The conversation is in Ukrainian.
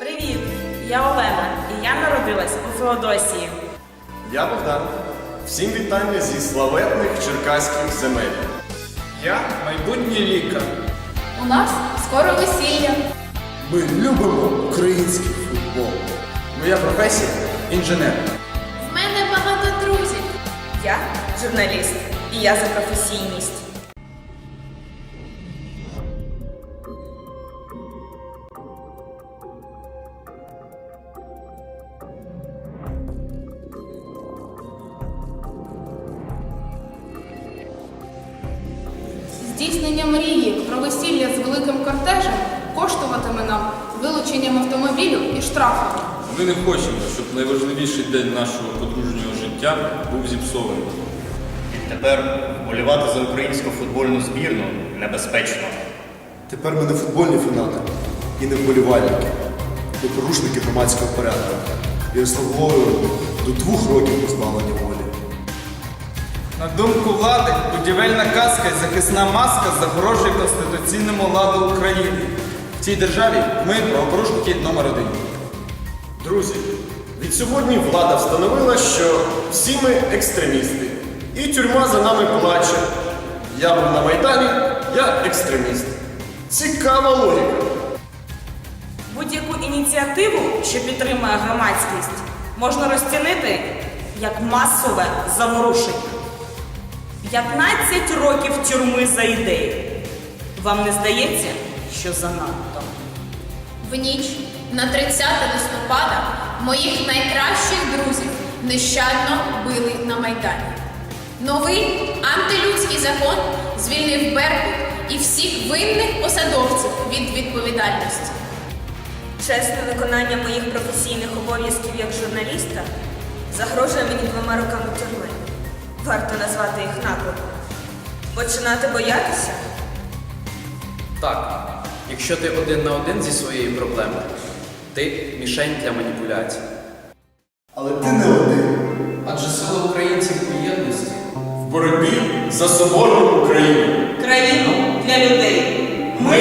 Привіт! Я Олена, і я народилась у Феодосії. Я Богдан. Всім вітання зі славетних черкаських земель. Я майбутній лікар. У нас скоро весілля. Ми любимо український футбол. Моя професія інженер. В мене багато друзів. Я журналіст, і я за професійність. Здійснення мрії про весілля з великим кортежем коштуватиме нам вилученням автомобілю і штрафом. Ми не хочемо, щоб найважливіший день нашого подружнього життя був зіпсований. Відтепер вболівати за українську футбольну збірну небезпечно. Тепер ми не футбольні фанати і не вболівальники. Ми порушники громадського порядку. І заслуговуємо до двох років позбавлення волі. На думку влади, будівельна каска і захисна маска загрожує конституційному ладу України. В цій державі ми правопорушники номер один. Друзі, від сьогодні влада встановила, що всі ми екстремісти. І тюрма за нами плаче. Я був на Майдані, я екстреміст. Цікава логіка. Будь-яку ініціативу, що підтримує громадськість, можна розцінити як масове заворушення. 15 років тюрми за ідею. Вам не здається, що занадто? В ніч на 30 листопада моїх найкращих друзів нещадно били на Майдані. Новий антилюдський закон звільнив Беркут і всіх винних посадовців від відповідальності. Чесне виконання моїх професійних обов'язків як журналіста загрожує мені двома роками тюрми. Варто назвати їх наклепом. Починати боятися? Так, якщо ти один на один зі своєю проблемою, ти мішень для маніпуляцій. Але ти не один. Адже сила українців у єдності В боротьбі за соборну Україну. Країну для людей. Ми